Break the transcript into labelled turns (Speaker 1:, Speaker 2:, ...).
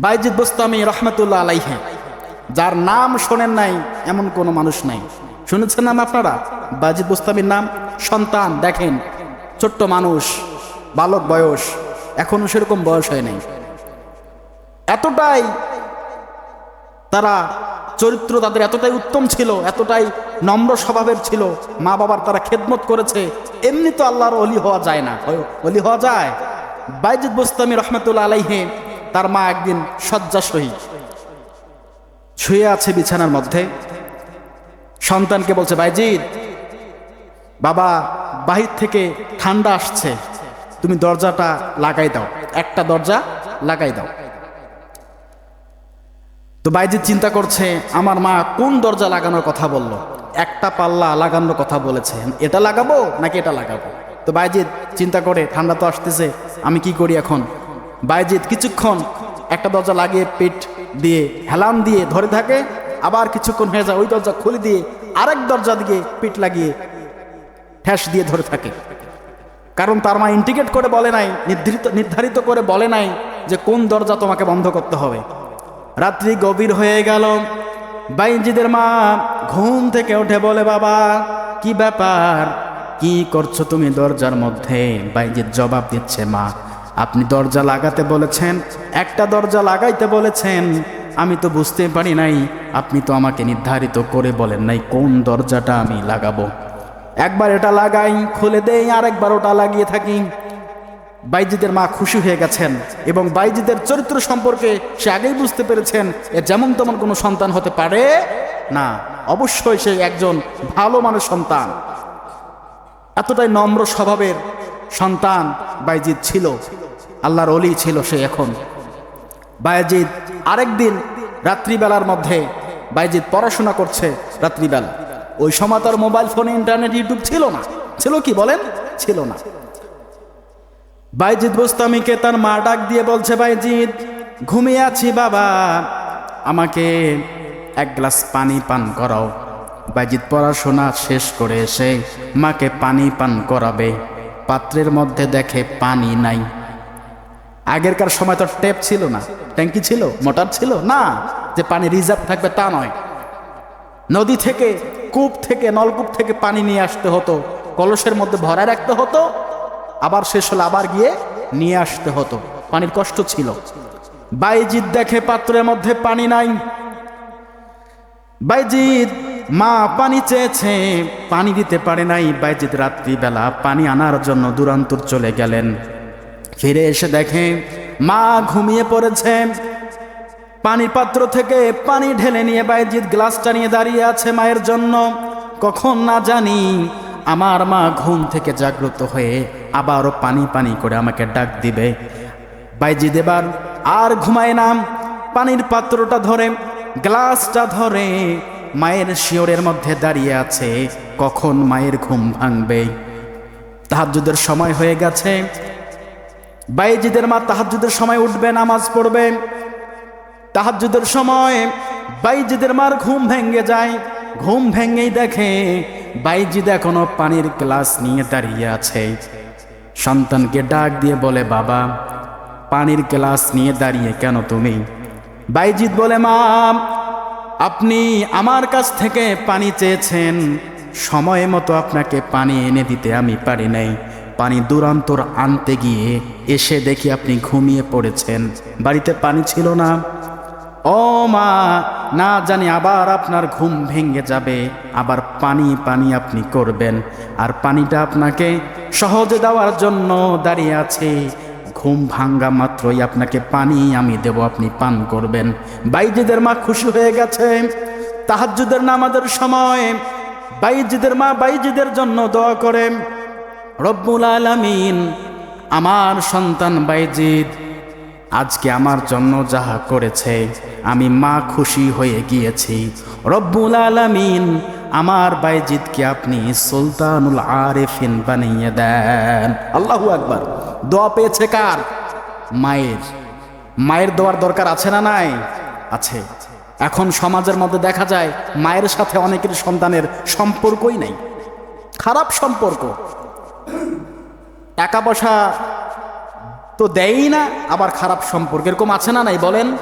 Speaker 1: বাইজিদ বোস্তামি রহমতুল্লাহ আলাইহে, যার নাম শোনেন নাই এমন কোনো মানুষ নাই। শুনেছেন নাম আপনারা? বাইজিদ বোস্তামির নাম, সন্তান, দেখেন, ছোট্ট মানুষ, বালক বয়স, এখনও সেরকম বয়স হয় নাই। এতটাই তারা চরিত্র তাদের এতটাই উত্তম ছিল, এতটাই নম্র স্বভাবের ছিল মা বাবার তারা খেদমত করেছে, এমনি তো আল্লাহর অলি হওয়া যায় না। অলি হওয়া যায়? বাইজিদ বোস্তামি রহমতুল্লাহ আলাইহে তার মা একদিন শয্যাশয়ী শুয়ে আছে বিছানার মধ্যে। সন্তানকে বলছে বাইজিদ বাবা বাহির থেকে ঠান্ডা আসছে। তুমি দরজাটা লাগাই দাও। একটা দরজা লাগাই দাও। তো বাইজিৎ চিন্তা করছে, আমার মা কোন দরজা লাগানোর কথা বলল? একটা পাল্লা লাগানোর কথা বলেছে। এটা লাগাবো নাকি এটা লাগাবো? তো বাইজিৎ চিন্তা করে, ঠান্ডা তো আসতেছে, আমি কি করি এখন? বাইজিৎ কিছুক্ষণ একটা দরজা লাগিয়ে পেট দিয়ে হেলান দিয়ে ধরে থাকে, আবার কিছুক্ষণ হয়ে যায় ওই দরজা খুলে দিয়ে আরেক দরজা দিয়ে পিঠ লাগিয়ে ঠ্যাস দিয়ে ধরে থাকে। কারণ তার মা ইন্ডিকেট করে বলে নাই, নির্ধারিত নির্ধারিত করে বলে নাই যে কোন দরজা তোমাকে বন্ধ করতে হবে। রাত্রি গভীর হয়ে গেল। বাইজিদের মা ঘুম থেকে উঠে বলে, বাবা, কি ব্যাপার? কি করছ তুমি দরজার মধ্যে? বাইজিদ জবাব দিচ্ছে, মা আপনি দরজা লাগাতে বলেছেন, একটা দরজা লাগাইতে বলেছেন। আমি তো বুঝতে পারি নাই, আপনি তো আমাকে নির্ধারিত করে বলেন নাই কোন দরজাটা আমি লাগাবো। একবার এটা লাগাই, খুলে দেই আর একবার ওটা লাগিয়ে থাকি। বাইজিদের মা খুশি হয়ে গেছেন এবং বাইজিদের চরিত্র সম্পর্কে সে আগেই বুঝতে পেরেছেন, এ যেমন তেমন কোনো সন্তান হতে পারে না। অবশ্যই সে একজন ভালো মানুষ সন্তান। এতটাই নম্র স্বভাবের সন্তান বাইজিদ ছিল, আল্লাহর অলি ছিল সে এখন। বাইজিদ আরেকদিন রাত্রিবেলার মধ্যে বাইজিদ পড়াশোনা করছে রাত্রিবেলা। ওই সময় তার মোবাইল ফোনে ইন্টারনেট ইউটিউব ছিল না। ছিল কি বলেন? ছিল না। বাইজিদ বোস্তামিকে তার মা ডাক দিয়ে বলছে, বাইজিদ, ঘুমিয়ে আছি বাবা। আমাকে এক গ্লাস পানি পান করাও। বাইজিদ পড়াশোনা শেষ করে এসে মাকে পানি পান করাবে। পাত্রের মধ্যে দেখে পানি নাই। আগেরকার সময় তো টেপ ছিল না। ট্যাঙ্কি ছিল? মোটর ছিল? না। যে পানি রিজার্ভ থাকবে তা নয়। নদী থেকে, কূপ থেকে, নলকূপ থেকে পানি নিয়ে আসতে হতো। কলসের মধ্যে ভরায় রাখতে হতো। আবার শেষ হলে আবার গিয়ে নিয়ে আসতে হতো। পানির কষ্ট ছিল। বাইজিৎ দেখে পাত্রের মধ্যে পানি নাই। বাইজিৎ মা পানি চেয়েছে, পানি দিতে পারে নাই। বাইজিৎ রাত্রিবেলা পানি আনার জন্য দূরান্তর চলে গেলেন। ফিরে এসে দেখে মা ঘুমিয়ে পড়েছে। পানির পাত্র থেকে পানি ঢেলে নিয়ে বাইজিৎ গ্লাসটা নিয়ে দাঁড়িয়ে আছে মায়ের জন্য। কখন না জানি আমার মা ঘুম থেকে জাগ্রত হয়ে আবারও পানি পানি করে আমাকে ডাক দিবে। বাইজিৎ এবার আর ঘুমায় নাম পানির পাত্রটা ধরে, গ্লাসটা ধরে মায়ের শিওরের মধ্যে দাঁড়িয়ে আছে, কখন মায়ের ঘুম ভাঙবে? তাহাজ্জুদের সময় হয়ে গেছে। বাইজিদের মা তাহাজ্জুদের সময় উঠবে, নামাজ পড়বে। তাহাজ্জুদের সময় বাইজিদের মার ঘুম ভেঙে যায়। ঘুম ভেঙেই দেখে বাইজিদ এখনও পানির গ্লাস নিয়ে দাঁড়িয়ে আছে। সন্তানকে ডাক দিয়ে বলে, বাবা, পানির গ্লাস নিয়ে দাঁড়িয়ে কেন তুমি? বাইজিদ বলে, মা আপনি আমার কাছ থেকে পানি চেয়েছেন, সময় মতো আপনাকে পানি এনে দিতে আমি পারি নাই। পানি দূরান্তর আনতে গিয়ে এসে দেখি আপনি ঘুমিয়ে পড়েছেন। বাড়িতে পানি ছিল না। ও মা, না জানি আবার আপনার ঘুম ভেঙে যাবে। আবার পানি পানি আপনি করবেন। আর পানিটা আপনাকে সহজে দেওয়ার জন্য দাঁড়িয়ে আছে। ঘুম ভাঙ্গা মাত্রই আপনাকে পানি আমি দেব, আপনি পান করবেন। বাইজিদের মা খুশি হয়ে গেছে। তাহাজ্জুদের নামাজের সময়। বাইজিদের মা বাইজিদের জন্য দোয়া করে। রব্বুল আলামিন, আমার সন্তান বাইজিদ, আজকে আমার জন্য যাহা করেছে, আমি মা খুশি হয়ে গিয়েছি। রব্বুল আলামিন, আমার বাইজিদকে আপনি সুলতানুল আরেফিন বানিয়ে দেন। আল্লাহু আকবার। দোয়া পেয়েছে কার? মায়ের। মায়ের দোয়ার দরকার আছে না নাই? আছে। এখন সমাজের মধ্যে দেখা যায় মায়ের সাথে অনেকের সন্তানের সম্পর্কই নেই। খারাপ সম্পর্ক। টাকা পয়সা তো দেয়ই না, আবার খারাপ সম্পর্ক এরকম আছে না নাই? বলেন।